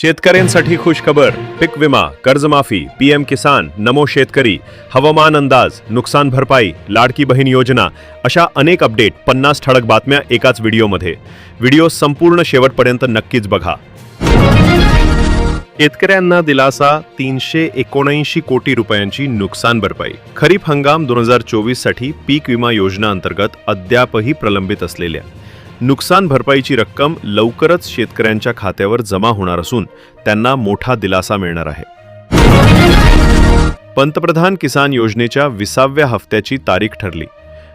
शेतकऱ्यांसाठी खुश खबर पीक विमा कर्जमाफी पीएम किसान नमो शेतकरी हवामान अंदाज नुकसान भरपाई लाडकी बहीण योजना अशा अनेक अपडेट पन्नास ठळक बातम्या एकाच व्हिडिओमध्ये. व्हिडिओ संपूर्ण शेवटपर्यंत नक्कीच बघा. शेतकऱ्यांना दिलासा तीनशे एकोणऐंशी कोटी रुपयांची नुकसान भरपाई. खरीप हंगाम दोन हजार चोवीससाठी पीक विमा योजना अंतर्गत अद्यापही प्रलंबित असलेल्या. नुकसान भरपाईची रक्कम लवकरच शेतकऱ्यांच्या खात्यावर जमा होणार असून त्यांना मोठा दिलासा मिळणार आहे. पंतप्रधान किसान योजनेच्या विसाव्या हप्त्याची तारीख ठरली.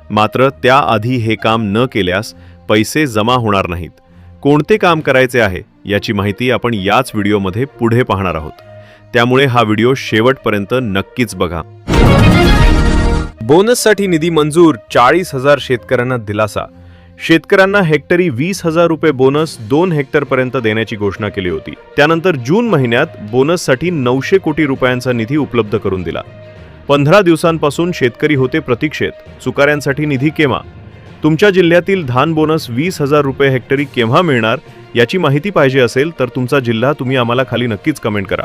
मात्र त्याआधी हे काम न केल्यास पैसे जमा होणार नाहीत. कोणते काम करायचे आहे याची माहिती आपण याच व्हिडिओमध्ये पुढे पाहणार आहोत. त्यामुळे हा व्हिडिओ शेवटपर्यंत नक्कीच बघा. बोनससाठी निधी मंजूर चाळीस हजार शेतकऱ्यांना दिलासा. शेतकऱ्यांना हेक्टरी वीस हजार रुपये बोनस दोन हेक्टरपर्यंत देण्याची घोषणा केली होती. त्यानंतर जून महिन्यात बोनससाठी नऊशे कोटी रुपयांचा निधी उपलब्ध करून दिला. पंधरा दिवसांपासून शेतकरी होते प्रतीक्षेत. चुकाऱ्यांसाठी निधी केव्हा? तुमच्या जिल्ह्यातील धान बोनस वीस हजार रुपये हेक्टरी केव्हा मिळणार? याची माहिती पाहिजे असेल तर तुमचा जिल्हा तुम्ही आम्हाला खाली नक्कीच कमेंट करा.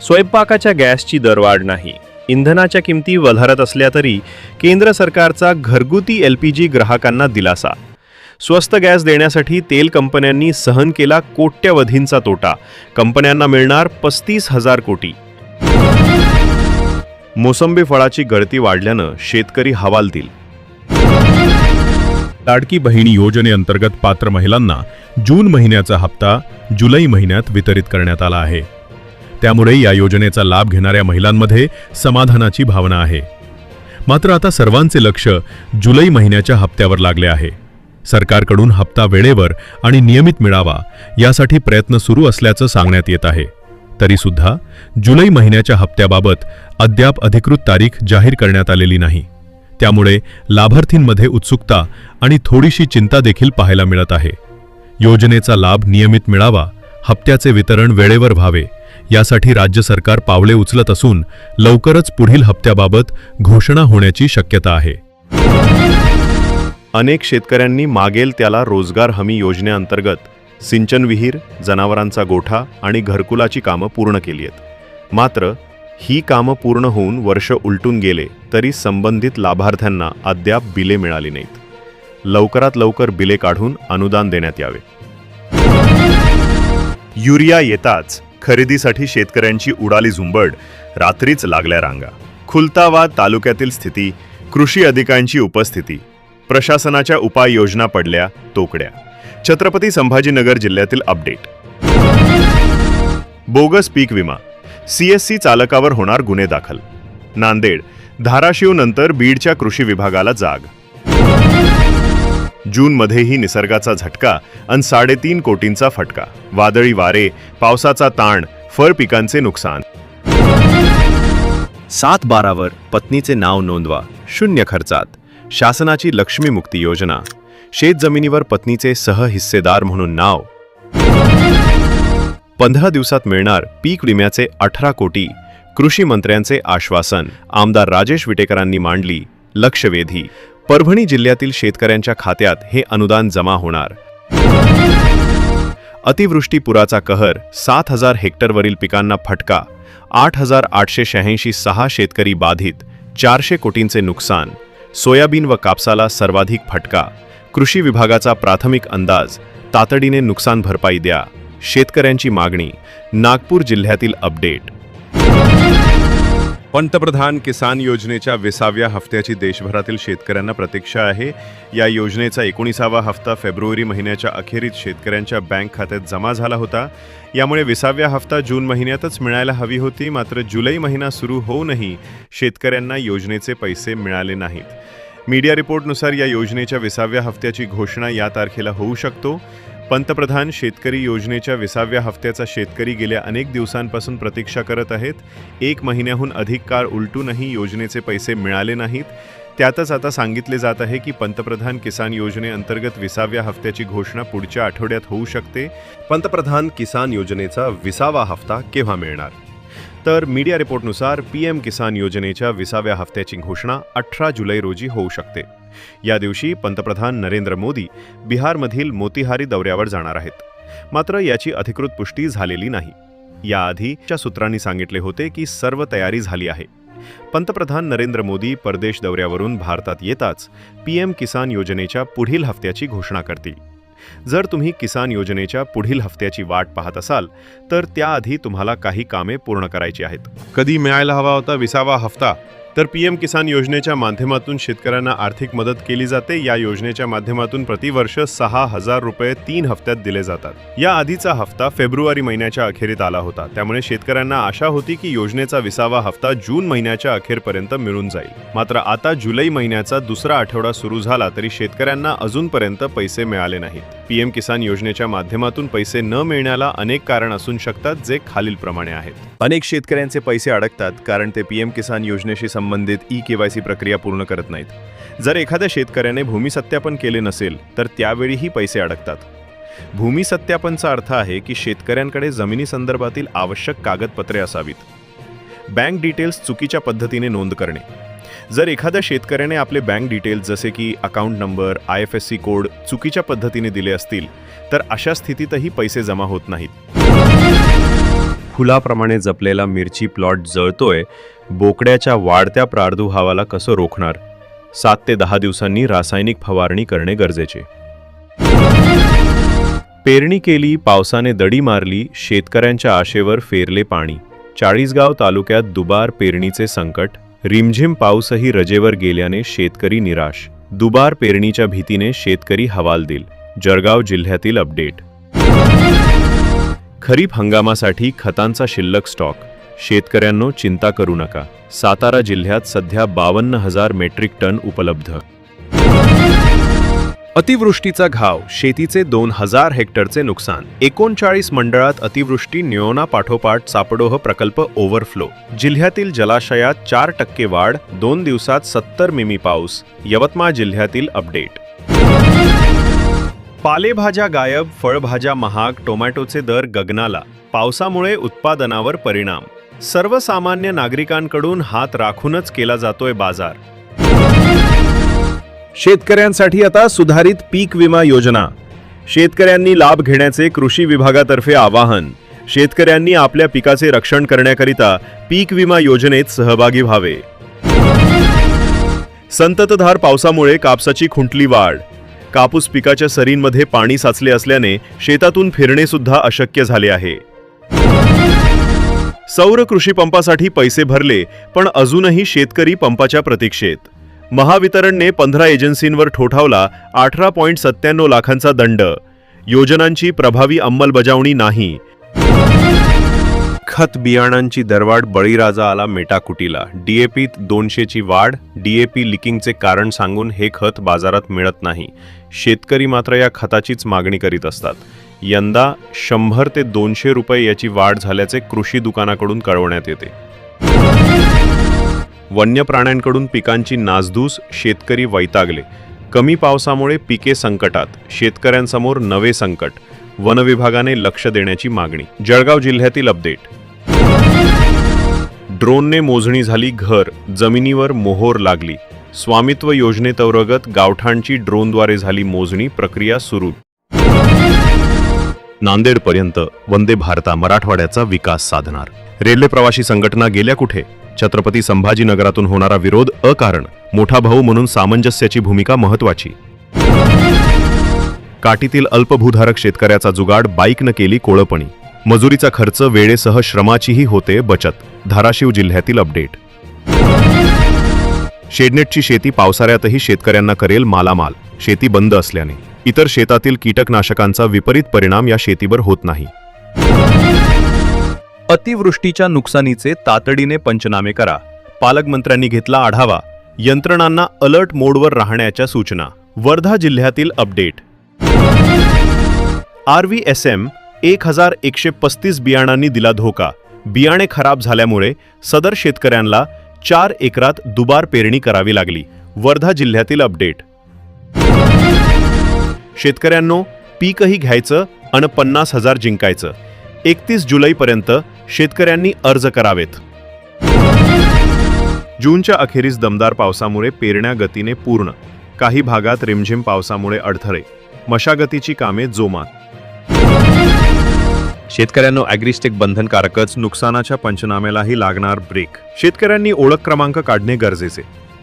स्वयंपाकाच्या गॅसची दरवाढ नाही. इंधनाच्या किमती वधारत असल्या तरी केंद्र सरकारचा घरगुती एल पी जी ग्राहकांना दिलासा. स्वस्त गॅस देण्यासाठी तेल कंपन्यांनी सहन केला कोट्यवधींचा तोटा. कंपन्यांना मिळणार पस्तीस हजार कोटी. मोसंबी फळाची गळती वाढल्यानं शेतकरी हवालतील लाडकी बहीण योजनेअंतर्गत पात्र महिलांना जून महिन्याचा हप्ता जुलै महिन्यात वितरित करण्यात आला आहे. त्यामुळे या योजनेचा लाभ घेणाऱ्या महिलांमध्ये समाधानाची भावना आहे. मात्र आता सर्वांचे लक्ष जुलै महिन्याच्या हप्त्यावर लागले आहे. सरकारकडून हप्ता वेळेवर आणि नियमित मिळावा यासाठी प्रयत्न सुरू असल्याचं सांगण्यात येत आहे. तरीसुद्धा जुलै महिन्याच्या हप्त्याबाबत अद्याप अधिकृत तारीख जाहीर करण्यात आलेली नाही. त्यामुळे लाभार्थींमध्ये उत्सुकता आणि थोडीशी चिंता देखील पाहायला मिळत आहे. योजनेचा लाभ नियमित मिळावा हप्त्याचे वितरण वेळेवर व्हावे. यासाठी राज्य सरकार पावले उचलत असून लवकरच पुढील हप्त्याबाबत घोषणा होण्याची शक्यता आहे. अनेक शेतकऱ्यांनी मागेल त्याला रोजगार हमी योजनेअंतर्गत सिंचन विहीर जनावरांचा गोठा आणि घरकुलाची कामं पूर्ण केली आहेत. मात्र ही कामं पूर्ण होऊन वर्ष उलटून गेले तरी संबंधित लाभार्थ्यांना अद्याप बिले मिळाली नाहीत. लवकरात लवकर बिले काढून अनुदान देण्यात यावे. युरिया येताच खरेदीसाठी शेतकऱ्यांची उडाली झुंबड रात्रीच लागल्या रांगा. खुलताबाद तालुक्यातील स्थिती कृषी अधिकाऱ्यांची उपस्थिती प्रशासनाच्या उपाययोजना पडल्या तोकड्या. छत्रपती संभाजीनगर जिल्ह्यातील अपडेट. बोगस पीक विमा सीएससी चालकावर होणार गुन्हे दाखल. नांदेड धाराशिव नंतर बीडच्या कृषी विभागाला जाग. जूनमध्येही निसर्गाचा झटका अन साडेतीन कोटींचा फटका. वादळी वारे पावसाचा ताण फळ पिकांचे नुकसान. सात बारावर पत्नीचे नाव नोंदवा. शून्य खर्चात. शासनाची लक्ष्मी मुक्ती योजना. शेत जमिनीवर पत्नीचे सहहिस्सेदार म्हणून नाव. पंधरा दिवसात मिळणार पीक विम्याचे अठरा कोटी. कृषी मंत्र्यांचे आश्वासन. आमदार राजेश विटेकरांनी मांडली लक्षवेधी. परभणी जिल्ह्यातील शेतकऱ्यांच्या खात्यात हे अनुदान जमा होणार. अतिवृष्टी पुराचा कहर सात हजार हेक्टरवरील पिकांना फटका आठ हजार आठशे शहाऐंशी सहा शेतकरी बाधित चारशे कोटींचे नुकसान सोयाबीन व कापसाला सर्वाधिक फटका कृषी विभागाचा प्राथमिक अंदाज तातडीने नुकसान भरपाई द्या शेतकऱ्यांची मागणी नागपूर जिल्ह्यातील अपडेट. पंतप्रधान किसान योजनेच्या विसाव्या हफ्त्याची देशभरातील शेतकऱ्यांना प्रतीक्षा आहे. या योजनेचा एकोणीसावा हफ्ता फेब्रुवारी महिन्याच्या अखेरीत शेतकऱ्यांच्या बँक खात्यात जमा झाला होता. यामुळे विसाव्या हफ्ता जून महिन्यातच मिळायला हवी होती मात्र जुलै महिना सुरू होऊनही शेतकऱ्यांना योजनेचे पैसे मिळाले नाहीत. मीडिया रिपोर्टनुसार या योजनेच्या विसाव्या हफ्त्याची घोषणा या तारखेला होऊ शकतो. पंतप्रधान शेतकरी योजनेच्या विसाव्या हफ्त्याचा शेतकरी गेल्या अनेक दिवसांपासून प्रतीक्षा करत आहेत. एक महिन्याहून अधिक काळ उलटूनही योजनेचे पैसे मिळाले नाहीत. त्यातच आता सांगितले जात आहे की पंतप्रधान किसान योजनेअंतर्गत विसाव्या हफ्त्याची घोषणा पुढच्या आठवड्यात होऊ शकते. पंतप्रधान किसान योजनेचा विसावा हप्ता केव्हा मिळणार? तर मीडिया रिपोर्टनुसार पी एम किसान योजनेच्या विसाव्या हप्त्याची घोषणा अठरा जुलै रोजी होऊ शकते. या दिवशी पंतप्रधान नरेंद्र मोदी बिहारमधील मोतीहारी दौऱ्यावर जाणार आहेत. मात्र याची अधिकृत पुष्टी झालेली नाही. याआधीच्या सूत्रांनी सांगितले होते की सर्व तयारी झाली आहे. पंतप्रधान नरेंद्र मोदी परदेश दौऱ्यावरून भारतात येताच पीएम किसान योजनेच्या पुढील हप्त्याची घोषणा करतील. जर तुम्ही किसान योजनेच्या पुढील हफ्त्याची वाट पाहत असाल तर त्याआधी तुम्हाला काही कामे पूर्ण करायची आहेत. कधी मिळायला हवा होता विसावा हफ्ता? तर पी एम किसान योजनेच्या माध्यमातून शेतकऱ्यांना आर्थिक मदत केली जाते. या योजनेच्या माध्यमातून प्रतिवर्ष सहा हजार रुपये तीन हप्त्यात दिले जातात. या आधीचा हफ्ता फेब्रुवारी महिन्याच्या अखेरीत आला होता. त्यामुळे शेतकऱ्यांना आशा होती की योजनेचा विसावा हफ्ता जून महिन्याच्या अखेरपर्यंत मिळून जाईल. मात्र आता जुलै महिन्याचा दुसरा आठवडा सुरू झाला तरी शेतकऱ्यांना अजूनपर्यंत पैसे मिळाले नाहीत. पीएम किसान योजनेच्या माध्यमातून पैसे न मिळण्याला अनेक कारण असू शकतात जे खालीलप्रमाणे आहेत. अनेक शेतकऱ्यांचे पैसे अडकतात कारण ते पीएम किसान योजनेशी संबंधित ई केवायसी प्रक्रिया पूर्ण करत नाहीत. जर एखाद्या शेतकऱ्याने भूमी सत्यापन केले नसेल तर त्यावेळीही पैसे अडकतात. भूमी सत्यापनचा अर्थ आहे की शेतकऱ्यांकडे जमिनीसंदर्भातील आवश्यक कागदपत्रे असावीत. बँक डिटेल्स चुकीच्या पद्धतीने नोंद करणे. जर एखाद्या शेतकऱ्याने आपले बँक डिटेल्स जसे की account number I F S C code चुकीच्या पद्धतीने दिले असतील तर अशा स्थितीतही पैसे जमा होत नाहीत. फुलाप्रमाणे जपलेला मिरची प्लॉट जळतोय बोकड्याच्या वाढत्या प्रादुर्भावाला कसं रोखणार? सात ते दहा दिवसांनी रासायनिक फवारणी करणे गरजेचे. पेरणी केली पावसाने दडी मारली शेतकऱ्यांच्या आशेवर फेरले पाणी. चाळीसगाव तालुक्यात दुबार पेरणीचे संकट रिमझिम पाऊसही रजेवर गेल्याने शेतकरी निराश. दुबार पेरणीच्या भीतीने शेतकरी हवालदिल जळगाव जिल्ह्यातील अपडेट. खरीप हंगामासाठी खतांचा शिल्लक स्टॉक. शेतकऱ्यांनो चिंता करू नका. सातारा जिल्ह्यात सध्या बावन्न हजार मेट्रिक टन उपलब्ध. अतिवृष्टीचा घाव शेतीचे दोन हजार हेक्टरचे नुकसान. एकोणचाळीस मंडळात अतिवृष्टी नियोना पाठोपाठ सापडोह प्रकल्प ओव्हरफ्लो जिल्ह्यातील जलाशयात चार टक्के वाढ दोन दिवसात सत्तर मिमी पाऊस. यवतमाळ जिल्ह्यातील अपडेट. पालेभाज्या गायब फळभाज्या महाग टोमॅटोचे दर गगनाला. पावसामुळे उत्पादनावर परिणाम. सर्वसामान्य नागरिकांकडून हात राखूनच केला जातोय बाजार. शेतकऱ्यांसाठी आता सुधारित पीक विमा योजना. शेतकऱ्यांनी लाभ घेण्याचे कृषी विभागातर्फे आवाहन. शेतकऱ्यांनी आपल्या पिकाचे रक्षण करण्याकरिता पीक विमा योजनेत सहभागी व्हावे. संततधार पावसामुळे कापसाची खुंटली वाढ. कापूस पिकाच्या सरींमध्ये पाणी साचले असल्याने शेतातून फिरणे सुद्धा अशक्य झाले आहे. सौर कृषी पंपासाठी पैसे भरले पण अजूनही शेतकरी पंपाच्या प्रतीक्षेत. महावितरणने पंधरा एजन्सींवर ठोठावला अठरा पॉईंट सत्त्याण्णव लाखांचा दंड. योजनांची प्रभावी अंमलबजावणी नाही. खत बियाणांची दरवाढ बळीराजा आला मेटाकुटीला. डीएपीत दोनशेची वाढ डीएपी लिकिंगचे कारण सांगून हे खत बाजारात मिळत नाही. शेतकरी मात्र या खताचीच मागणी करीत असतात. यंदा शंभर ते दोनशे रुपये याची वाढ झाल्याचे कृषी दुकानाकडून कळवण्यात येते. वन्य प्राण्यांकडून पिकांची नासधूस शेतकरी वैतागले. कमी पावसामुळे पिके संकटात शेतकऱ्यांसमोर नवे संकट. वनविभागाने लक्ष देण्याची मागणी. जळगाव जिल्ह्यातील अपडेट. ड्रोनने मोजणी झाली घर जमिनीवर मोहोर लागली. स्वामित्व योजनेतंतर्गत गावठाणची ड्रोनद्वारे झाली मोजणी प्रक्रिया सुरू. नांदेडपर्यंत वंदे भारता मराठवाड्याचा विकास साधणार. रेल्वे प्रवासी संघटना गेल्या कुठे? छत्रपती संभाजीनगरातून होणारा विरोध अकारण मोठा भाऊ म्हणून सामंजस्याची भूमिका महत्वाची. काटीतील अल्पभूधारक शेतकऱ्याचा जुगाड बाईकनं केली कोळपणी. मजुरीचा खर्च वेळेसह श्रमाचीही होते बचत. धाराशिव जिल्ह्यातील अपडेट. शेडनेटची शेती पावसाळ्यातही शेतकऱ्यांना करेल मालामाल. शेती बंद असल्याने. इतर शेतातील कीटकनाशकांचा विपरीत परिणाम या शेतीवर होत नाही. अतिवृष्टीच्या नुकसानीचे तातडीने पंचनामे करा. पालकमंत्र्यांनी घेतला आढावा. यंत्रणांना अलर्ट मोडवर राहण्याच्या सूचना. वर्धा जिल्ह्यातील update. R V S M एक हजार एकशे पस्तीस बियाणांनी दिला धोका. बियाणे खराब झाल्यामुळे सदर शेतकऱ्यांना चार एकरात दुबार पेरणी करावी लागली. वर्धा जिल्ह्यातील अपडेट. शेतकऱ्यांनो पीकही घ्यायचं आणि पन्नास हजार जिंकायचं. एकतीस जुलैपर्यंत शेतकऱ्यांनी अर्ज करावेत. जूनच्या अखेरीस दमदार पावसामुळे पेरण्या गतीने पूर्ण. काही भागात रिमझिम पावसामुळे अडथळे. मशागतीची कामे जोमात. शेतकऱ्यांनो ॲग्रिस्टेक बंधनकारकच नुकसानाच्या पंचनाम्यालाही लागणार ब्रेक. शेतकऱ्यांनी ओळख क्रमांक काढणे गरजेचे.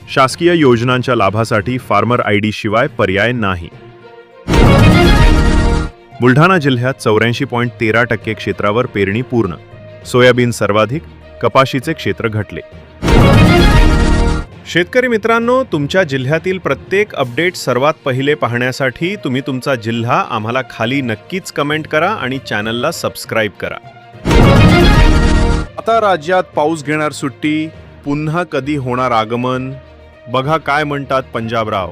शासकीय योजनांच्या लाभासाठी फार्मर आय डी शिवाय पर्याय नाही. बुलढाणा जिल्ह्यात चौऱ्याऐंशी पॉईंट तेरा टक्के क्षेत्रावर पेरणी पूर्ण. सोयाबीन सर्वाधिक कपाशीचे क्षेत्र घटले. शेतकरी मित्रांनो तुमच्या जिल्ह्यातील प्रत्येक अपडेट सर्वात पहिले पाहण्यासाठी तुम्ही तुमचा जिल्हा आम्हाला खाली नक्कीच कमेंट करा आणि चॅनलला सबस्क्राईब करा. आता राज्यात पाऊस घेणार सुट्टी पुन्हा कधी होणार आगमन? बघा काय म्हणतात पंजाबराव.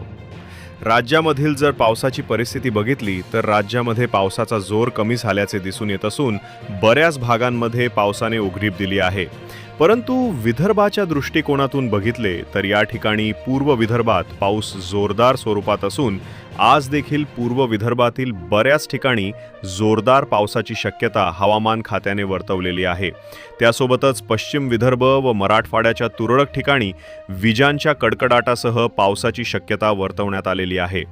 राज्यामधील जर पावसाची परिस्थिती बघितली तर राज्यामध्ये पावसाचा जोर कमी झाल्याचे दिसून येत असून बऱ्याच भागांमध्ये पावसाने उघडीप दिली आहे. परंतु विदर्भाच्या दृष्टिकोनातून बघितले तर या ठिकाणी पूर्व विदर्भात पाऊस जोरदार स्वरूपात असून आज देखील पूर्व विदर्भातील बऱ्याच ठिकाणी जोरदार पावसाची शक्यता हवामान खात्याने वर्तवलेली आहे. त्यासोबतच पश्चिम विदर्भ व मराठवाड्याच्या तुरळक ठिकाणी विजांच्या कडकडाटासह पावसाची शक्यता वर्तवण्यात आलेली आहे.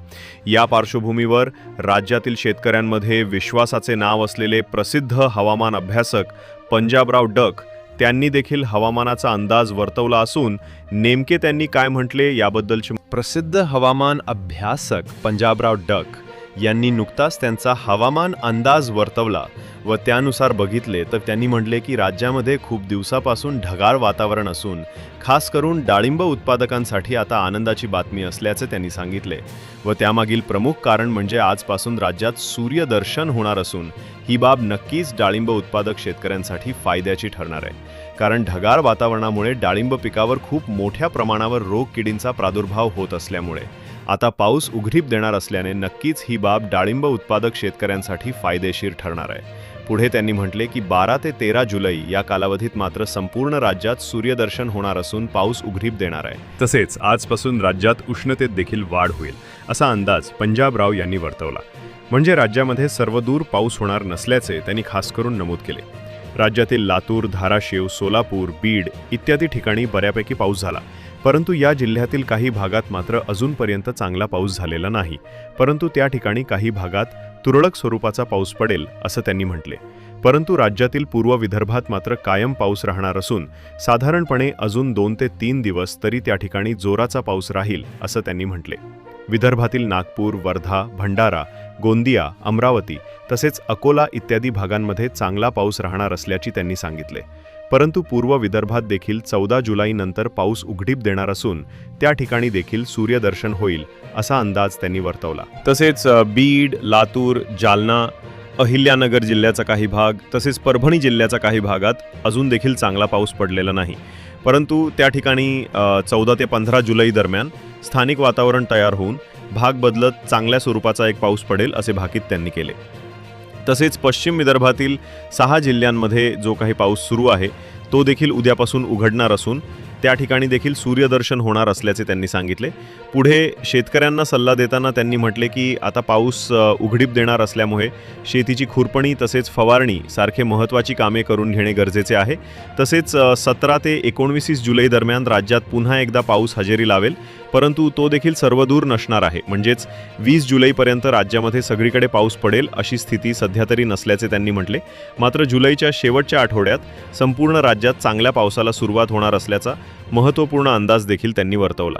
या पार्श्वभूमीवर राज्यातील शेतकऱ्यांमध्ये विश्वासाचे नाव असलेले प्रसिद्ध हवामान अभ्यासक पंजाबराव डक त्यांनी देखील हवामानाचा अंदाज वर्तवला असून नेमके त्यांनी काय म्हटले याबद्दलचे प्रसिद्ध हवामान अभ्यासक पंजाबराव डक. यांनी नुकताच त्यांचा हवामान अंदाज वर्तवला व त्यानुसार बघितले तर त्यांनी म्हटले की राज्यामध्ये खूप दिवसापासून ढगाळ वातावरण असून खास करून डाळिंब उत्पादकांसाठी आता आनंदाची बातमी असल्याचे त्यांनी सांगितले व त्यामागील प्रमुख कारण म्हणजे आजपासून राज्यात सूर्यदर्शन होणार असून ही बाब नक्कीच डाळिंब उत्पादक शेतकऱ्यांसाठी फायद्याची ठरणार आहे. कारण ढगाळ वातावरणामुळे डाळिंब पिकावर खूप मोठ्या प्रमाणावर रोग किडींचा प्रादुर्भाव होत असल्यामुळे. आता पाऊस उघडीप देणार असल्याने नक्कीच ही बाब डाळिंब उत्पादक शेतकऱ्यांसाठी फायदेशीर ठरणार आहे. पुढे त्यांनी म्हटले की बारा ते तेरा जुलै या कालावधीत मात्र संपूर्ण राज्यात सूर्यदर्शन होणार असून पाऊस उघडीप देणार आहे. तसेच आजपासून राज्यात उष्णतेत देखील वाढ होईल असा अंदाज पंजाबराव यांनी वर्तवला. म्हणजे राज्यामध्ये सर्वदूर पाऊस होणार नसल्याचे त्यांनी खास करून नमूद केले. राज्यातील लातूर धाराशिव सोलापूर बीड इत्यादी ठिकाणी बऱ्यापैकी पाऊस झाला. परंतु या जिल्ह्यातील काही भागात मात्र अजूनपर्यंत चांगला पाऊस झालेला नाही. परंतु त्या ठिकाणी काही भागात तुरळक स्वरूपाचा पाऊस पडेल असं त्यांनी म्हटले. परंतु राज्यातील पूर्व विदर्भात मात्र कायम पाऊस राहणार असून साधारणपणे अजून दोन ते तीन दिवस तरी त्या ठिकाणी जोराचा पाऊस राहील असं त्यांनी म्हटले. विदर्भातील नागपूर वर्धा भंडारा गोंदिया अमरावती तसेच अकोला इत्यादी भागांमध्ये चांगला पाऊस राहणार असल्याची त्यांनी सांगितले. परंतु पूर्व विदर्भात देखील चौदा जुलैनंतर पाऊस उघडीप देणार असून त्या ठिकाणी देखील सूर्यदर्शन होईल असा अंदाज त्यांनी वर्तवला. तसेच बीड लातूर जालना अहिल्यानगर जिल्ह्याचा काही भाग तसेच परभणी जिल्ह्याचा काही भागात अजून देखील चांगला पाऊस पडलेला नाही. परंतु त्या ठिकाणी चौदा ते पंधरा जुलै दरम्यान स्थानिक वातावरण तयार होऊन भाग बदलत चांगल्या स्वरूपाचा एक पाऊस पडेल असे भाकीत त्यांनी केले. तसेच पश्चिम विदर्भातील सहा जिल्ह्यांमध्ये जो काही पाऊस सुरू आहे तो देखील उद्यापासून उघडणार असून त्या ठिकाणी देखील सूर्यदर्शन होणार असल्याचे त्यांनी सांगितले. पुढे शेतकऱ्यांना सल्ला देताना त्यांनी म्हटले की आता पाऊस उघडीप देणार असल्यामुळे शेतीची खुरपणी तसेच फवारणी सारखे महत्त्वाची कामे करून घेणे गरजेचे आहे. तसेच सतरा ते एकोणवीस जुलै दरम्यान राज्यात पुन्हा एकदा पाऊस हजेरी लावेल. परंतु तो देखील सर्वदूर नसणार आहे. म्हणजेच वीस जुलैपर्यंत राज्यामध्ये सगळीकडे पाऊस पडेल अशी स्थिती सध्या तरी नसल्याचे त्यांनी म्हटले. मात्र जुलैच्या शेवटच्या आठवड्यात संपूर्ण राज्यात चांगल्या पावसाला सुरुवात होणार असल्याचा महत्त्वपूर्ण अंदाज देखील त्यांनी वर्तवला.